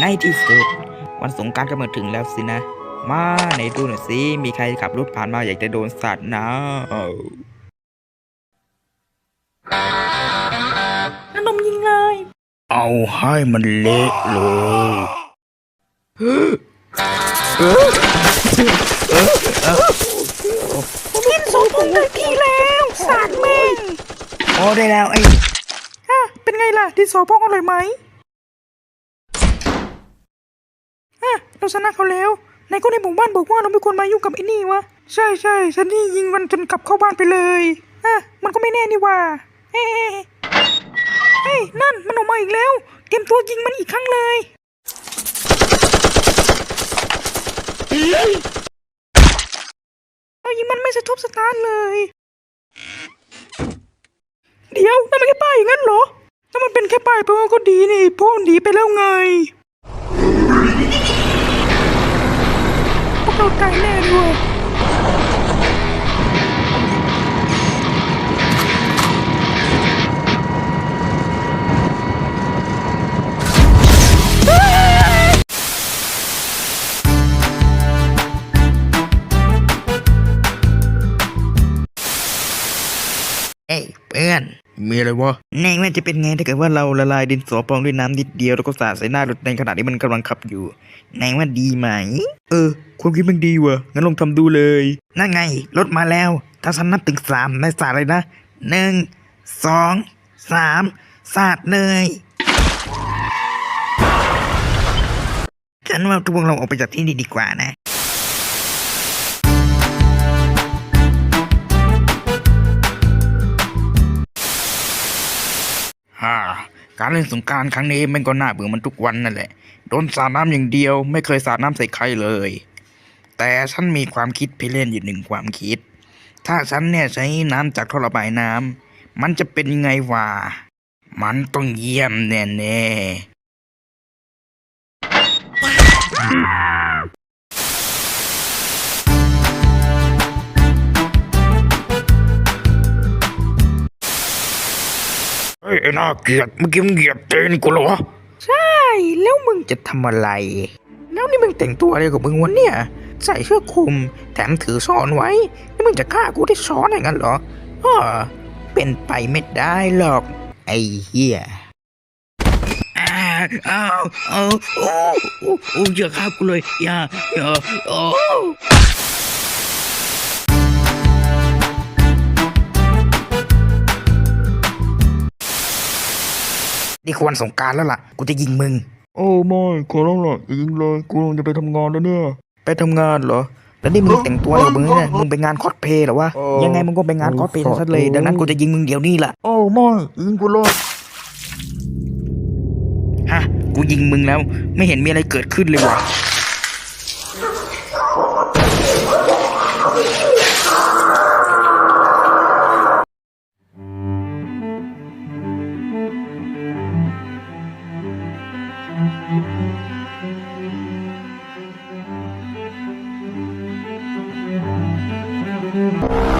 ในที่สุด วันสงกรารก็มาถึงแล้วสินะ มาไหนดูหน่อยสิ มีใครขับรถผ่านมาอยากจะโดนสัตว์นะขนมยิงเลย เอาให้มันเละเลยกินโสพงได้ทีแล้วสาดแม่งโอ้ได้แล้วไอ้ฮะเป็นไงล่ะดินสอพองอร่อยไหมฮะ เราชนะเขาแล้วนายก็ในหมู่บ้านบอกว่าเราไม่ควรมายุ่งกับไอ้นี่วะ ใช่ใช่ฉันนี่ยิงมันจนกลับเข้าบ้านไปเลยฮะมันก็ไม่แน่นี่ว่าเฮ้เฮ้ยนั่นมันออกมาอีกแล้ว เตรียมตัวยิงมันอีกครั้งเลยเรายิงมันไม่สะทบสตาร์เลย เดี๋ยวนั่นมันแค่ป้ายอย่างนั้นเหรอถ้ามันเป็นแค่ป้ายเพราะว่าก็ดีนี่เพราะหนีไปแล้วไง พวกเมีอะไรวะแน่ว่าจะเป็นไงถ้าเกิดว่าเราละลายดินสอพองด้วยน้ำนิดเดียวแล้วก็สาดใส่หน้ารถในขณะที่มันกำลังขับอยู่แน่ว่าดีไหม เออ ความคิดมันดีวะงั้นลองทำดูเลย นั่นไง รถมาแล้ว ถ้าฉันนับถึงสามในสาดเลยนะหนึ่งสองสามสาดเลยฉันว่าทุกพวกเราออกไปจากที่นี่ดีกว่านะ ฮ่าการเล่นสงการครั้งนี้มันก็น่าเบื่อมันทุกวันนั่นแหละ โดนสาดน้ำอย่างเดียว ไม่เคยสาดน้ำใส่ใครเลย แต่ฉันมีความคิดไปเล่นอยู่หนึ่งความคิด ถ้าฉันเนี่ยใช้น้ำจากท่อระบายน้ำมันจะเป็นยังไงวะ มันต้องเยี่ยมแน่ๆ ไอ้น่าเกลียดเมื่อกี้มึงเหยียบเตนกูเหรอ ใช่ แล้วมึงจะทำอะไร แล้วนี่มึงแต่งตัวอะไรกับมึงวะเนี่ย ใส่เสื้อคลุม แถมถือช้อนไว้นี่มึงจะฆ่ากูได้วยช้อนอย่างนั้นเหรออ้อเป็นไปไม่ได้หรอก ไอ้เหี้ยอ้าวอ้าวอ้าโอ้โอ้โอ้อย่าฆ่ากูเลย อย่า อย่า โอ้ นี่ควรสงกรารแล้วล่ะ กูจะยิงมึง โอ้ไม่ขอร้องละอย่ายิงเลยกูกำลังจะไปทำงานแล้วเนี่ย ไปทำงานเหรอ แล้วนี่มึงแต่งตัวอะไรของมึงเนี่ยมึงไปงานคอสเพลย์เหรอวะ เออ ยังไงมึงก็ไปงานคอสเพลย์ซะเลย ดังนั้นกูจะยิงมึงเดี๋ยวนี้ล่ะ โอ้ไม่อย่ายิงกูเลยฮะ กูยิงมึงแล้ว ไม่เห็นมีอะไรเกิดขึ้นเลยวะ